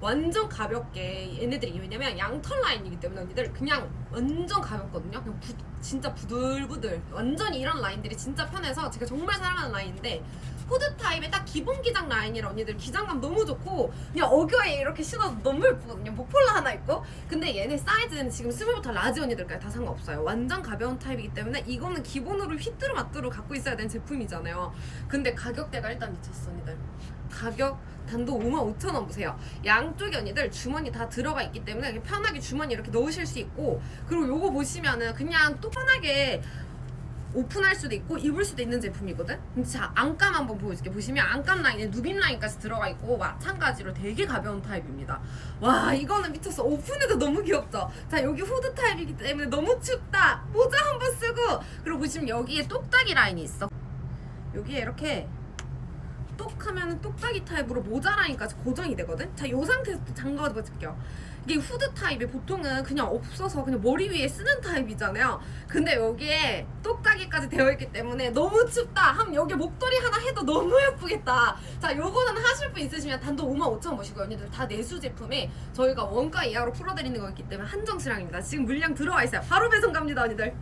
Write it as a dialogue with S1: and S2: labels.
S1: 완전 가볍게 얘네들이 왜냐면 양털 라인이기 때문에 언니들 그냥 완전 가볍거든요. 그냥 부- 진짜 부들부들. 완전히 이런 라인들이 진짜 편해서 제가 정말 사랑하는 라인인데 후드 타입의 딱 기본 기장 라인이라 언니들 기장감 너무 좋고 그냥 어겨에 이렇게 신어도 너무 예쁘거든요. 목폴라 하나 있고 근데 얘네 사이즈는 지금 스몰부터 라지 언니들까지 다 상관없어요. 완전 가벼운 타입이기 때문에 이거는 기본으로 휘뚜루 마뚜루 갖고 있어야 되는 제품이잖아요. 근데 가격대가 일단 미쳤어 언니들. 가격 단돈 5만 5천 원 보세요. 양쪽에 언니들 주머니 다 들어가 있기 때문에 편하게 주머니 이렇게 넣으실 수 있고 그리고 요거 보시면은 그냥 또 편하게 오픈할 수도 있고 입을 수도 있는 제품이거든. 근데 자 안감 한번 보여줄게. 보시면 안감 라인에 누빔 라인까지 들어가 있고 마찬가지로 되게 가벼운 타입입니다. 와 이거는 미쳤어. 오픈해도 너무 귀엽죠. 자 여기 후드 타입이기 때문에 너무 춥다. 모자 한번 쓰고 그리고 보시면 여기에 똑딱이 라인이 있어. 여기에 이렇게 똑 하면은 똑딱이 타입으로 모자 라인까지 고정이 되거든? 자, 요 상태에서 또 장갑을 벗을게요. 이게 후드 타입이 보통은 그냥 없어서 그냥 머리 위에 쓰는 타입이잖아요. 근데 여기에 똑딱이까지 되어 있기 때문에 너무 춥다. 하면 여기 목도리 하나 해도 너무 예쁘겠다. 자, 요거는 하실 분 있으시면 단돈 5만 5천 원 보시고 언니들 다 내수 제품에 저희가 원가 이하로 풀어드리는 거기 때문에 한정 수량입니다. 지금 물량 들어와 있어요. 바로 배송 갑니다, 언니들.